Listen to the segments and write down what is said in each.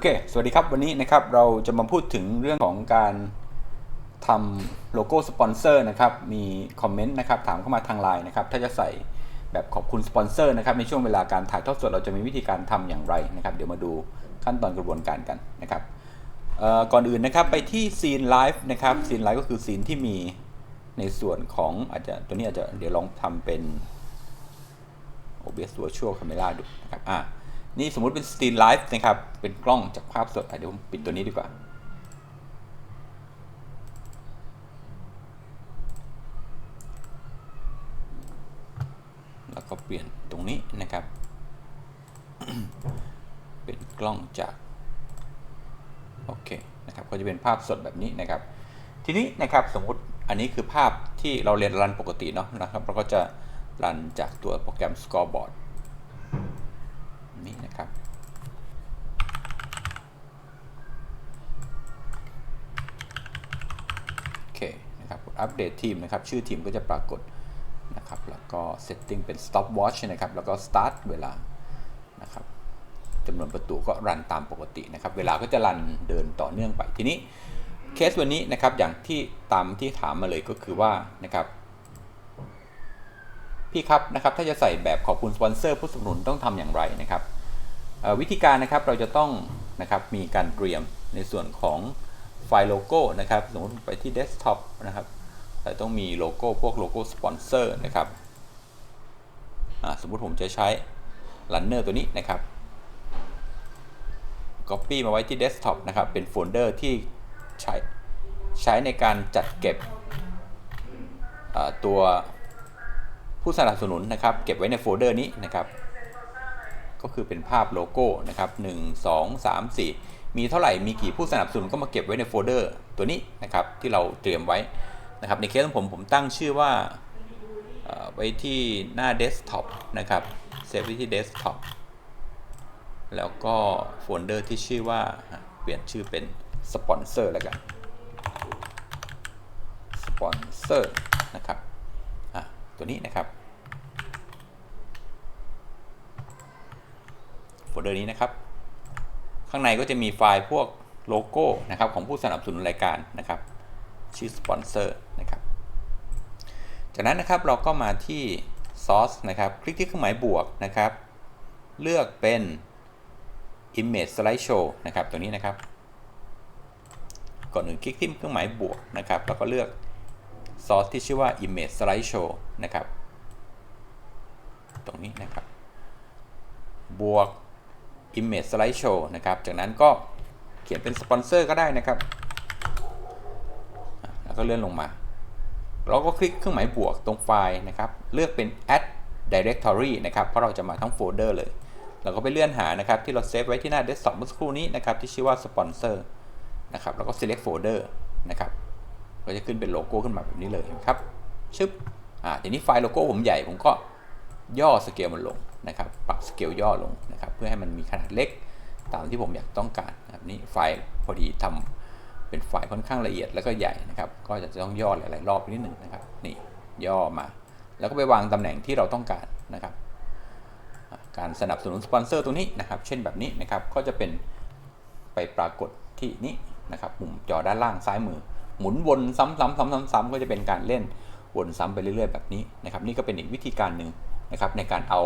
อเค สวัสดีครับ วันนี้นะครับเราจะมาพูดถึงเรื่องของการทำโลโก้สปอนเซอร์นะครับ มีคอมเมนต์นะครับถามเข้ามาทางไลน์นะครับ ถ้าจะใส่แบบขอบคุณสปอนเซอร์นะครับในช่วงเวลาการถ่ายทอดสดเราจะมีวิธีการทำอย่างไรนะครับ เดี๋ยวมาดูขั้นตอนกระบวนการกันนะครับก่อนอื่นนะครับไปที่ซีนไลฟ์นะครับซีนไลฟ์ก็คือซีนที่มีในส่วนของอาจจะตัวนี้อาจจะเดี๋ยวลองทำเป็น OBS Virtual Camera ดูนะครับอ่า นี่สมมุติเป็น Stream Live นะครับ เป็นกล้องจากภาพสดอะเดี๋ยวผมปิดตัวนี้ดีกว่า แล้วก็เปลี่ยนตรงนี้นะครับ เป็นกล้องจากโอเคนะครับก็จะเป็นภาพสดแบบนี้นะครับ ทีนี้นะครับสมมุติอันนี้คือภาพที่เราเรียนรันปกติเนาะนะครับเราก็จะรันจากตัวโปรแกรม Scoreboard นี่นะครับ โอเคนะครับกด อัปเดตทีมนะครับ ชื่อทีมก็จะปรากฏนะครับ แล้วก็ setting เป็น stopwatch นะครับ แล้วก็ start เวลานะครับจำนวนประตูก็รันตามปกตินะครับ เวลาก็จะรันเดินต่อเนื่องไป ทีนี้เคสวันนี้นะครับ อย่างที่ตามที่ถามมาเลยก็คือว่านะครับ พี่ครับนะครับ ถ้าจะใส่แบบขอบคุณสปอนเซอร์ผู้สนับสนุนต้องทำอย่างไรนะครับวิธีการนะครับเราจะต้องนะครับมีการเตรียมในส่วนของไฟล์โลโก้นะครับ สมมติไปที่เดสก์ท็อปนะครับ เราต้องมีโลโก้พวกโลโก้สปอนเซอร์นะครับสมมุติผมจะใช้ Runner ตัวนี้นะครับ Copy มาไว้ที่เดสก์ท็อปนะครับ เป็นโฟลเดอร์ที่ใช้ใช้ในการจัดเก็บตัวผู้สนับสนุนนะครับ เก็บไว้ในโฟลเดอร์นี้นะครับ ก็คือเป็นภาพโลโก้นะครับ1 2 3 4 มีเท่าไหร่มีกี่ผู้สนับสนุนก็มาเก็บไว้ในโฟลเดอร์ตัวนี้นะครับที่เราเตรียมไว้ นะครับในเคสของผมผมตั้งชื่อว่าไว้ที่หน้าเดสก์ท็อปนะครับเซฟไว้ที่เดสก์ท็อปแล้วก็โฟลเดอร์ที่ชื่อว่าเปลี่ยนชื่อเป็นสปอนเซอร์แล้วกันสปอนเซอร์นะครับตัวนี้นะครับโฟลเดอร์นี้นะครับ ข้างในก็จะมีไฟล์พวกโลโก้นะครับของผู้สนับสนุนรายการนะครับ ชื่อสปอนเซอร์ จากนั้นนะครับเราก็มาที่ Source นะครับ คลิกที่เครื่องหมายบวกนะครับ เลือกเป็น Image Slideshow นะครับ ตัวนี้นะครับ ก่อนอื่นคลิกที่เครื่องหมายบวกนะครับแล้วก็เลือกซอสที่ชื่อว่า image slideshow นะครับ ตรงนี้นะครับ บวก image slideshow นะครับ จากนั้นก็เขียนเป็นสปอนเซอร์ก็ได้นะครับ แล้วก็เลื่อนลงมา เราก็คลิกเครื่องหมายบวกตรงไฟล์นะครับ เลือกเป็น add directory นะครับ เพราะเราจะมาทั้งโฟลเดอร์เลย เราก็ไปเลื่อนหานะครับ ที่เราเซฟไว้ที่หน้า desktop เมื่อสักครู่นี้นะครับ ที่ชื่อว่า sponsor นะครับ แล้วก็ select folder นะครับก็จะขึ้นเป็นโลโก้ขึ้นมาแบบนี้เลยครับ ชึบ อ่า ทีนี้ไฟล์โลโก้ผมใหญ่ ผมก็ย่อสเกลมันลงนะครับ ปรับสเกลย่อลงนะครับ เพื่อให้มันมีขนาดเล็กตามที่ผมอยากต้องการนะครับนี่ไฟล์พอดีทำ เป็นไฟล์ค่อนข้างละเอียดแล้วก็ใหญ่นะครับ ก็จะต้องย่อหลาย ๆ รอบนิดหนึ่งนะครับ นี่ย่อมา แล้วก็ไปวางตำแหน่งที่เราต้องการนะครับ การสนับสนุนสปอนเซอร์ตัวนี้นะครับ เช่นแบบนี้นะครับ ก็จะเป็นไปปรากฏที่นี้นะครับมุมจอด้านล่างซ้ายมือ หมุนวนซ้ำๆซ้ำๆๆ ก็จะเป็นการเล่นวนซ้ำไปเรื่อย ๆ แบบนี้นะครับ นี่ก็เป็นอีกวิธีการหนึ่งนะครับในการเอา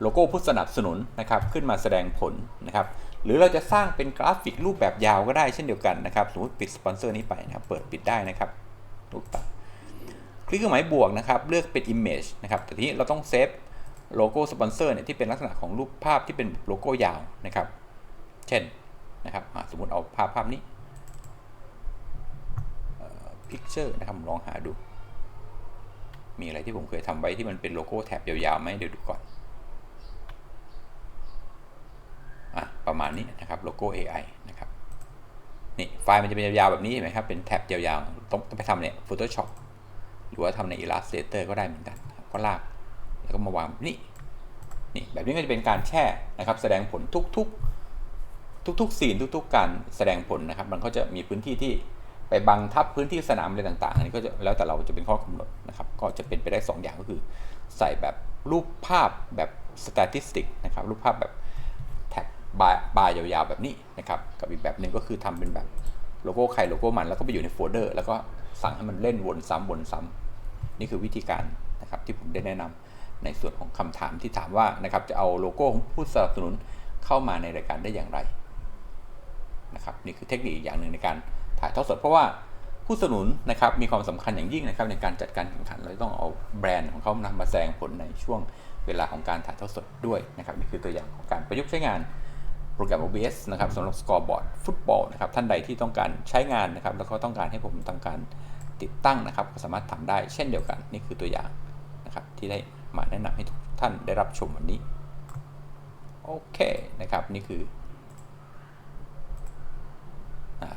โลโก้ผู้สนับสนุนนะครับขึ้นมาแสดงผลนะครับ หรือเราจะสร้างเป็นกราฟิกรูปแบบยาวก็ได้เช่นเดียวกันนะครับ สมมติปิดสปอนเซอร์นี้ไปนะครับ เปิดปิดได้นะครับลูกตัดคลิกเครื่องหมายบวกนะครับ เลือกเป็น Image นะครับ แต่ทีนี้เราต้องเซฟโลโก้สปอนเซอร์เนี่ยที่เป็นลักษณะของรูปภาพที่เป็นโลโก้ยาวนะครับ เช่นนะครับสมมติเอาภาพภาพนี้ Picture นะครับลองหาดู มีอะไรที่ผมเคยทำไว้ที่มันเป็นโลโก้แท็บยาวๆไหมเดี๋ยวดูก่อนอะ ประมาณนี้นะครับโลโก้ AI นะครับนี่ไฟล์มันจะเป็นยาวๆแบบนี้เห็นไหมครับเป็นแท็บยาวๆต้องไปทำเนี่ย Photoshop หรือว่าทำใน Illustrator ก็ได้เหมือนกันก็ลากแล้วก็มาวางนี่นี่แบบนี้ก็จะเป็นการแช่นะครับแสดงผลทุกๆ ทุกๆซีนทุกๆ การแสดงผลนะครับมันก็จะมีพื้นที่ที่ไปบังทับพื้นที่สนามอะไรต่างๆอันนี้ก็จะแล้วแต่เราจะเป็นข้อกำหนดนะครับก็จะเป็นไปได้ 2 อย่างก็คือ ใส่แบบรูปภาพแบบ statistic นะครับรูปภาพแบบ บาร์บาร์ยาวๆแบบนี้นะครับกับอีกแบบหนึ่งก็คือทำเป็นแบบโลโก้ใครโลโก้มันแล้วก็ไปอยู่ในโฟลเดอร์ แล้วก็สั่งให้มันเล่นวนซ้ำวนซ้ำนี่คือวิธีการนะครับที่ผมได้แนะนำในส่วนของคำถามที่ถามว่านะครับจะเอาโลโก้ของผู้สนับสนุนเข้ามาในรายการได้อย่างไรนะครับนี่คือเทคนิคอีกอย่างหนึ่งในการถ่ายทอดสด เพราะว่าผู้สนับสนุนนะครับมีความสำคัญอย่างยิ่งนะครับในการจัดการแข่งขันเราต้องเอาแบรนด์ของเขานำมาแสดงผลในช่วงเวลาของการถ่ายทอดสดด้วยนะครับนี่คือตัวอย่างของการประยุกต์ใช้งาน โปรแกรม OBS นะครับสำหรับสกอร์บอร์ดฟุตบอลนะครับท่านใดที่ต้องการใช้งานนะครับ แล้วก็ต้องการให้ผมทำการติดตั้งนะครับ ก็สามารถทำได้เช่นเดียวกันนี่คือตัวอย่างนะครับ ที่ได้มาแนะนำให้ทุกท่านได้รับชมวันนี้โอเคนะครับนี่คือ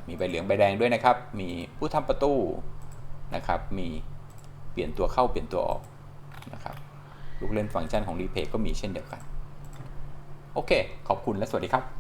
มีใบเหลืองใบแดงด้วยนะครับ มีผู้ทำประตูนะครับ มีเปลี่ยนตัวเข้าเปลี่ยนตัวออกนะครับลูกเล่นฟังก์ชันของรีเพย์ก็มีเช่นเดียวกัน โอเค ขอบคุณและสวัสดีครับ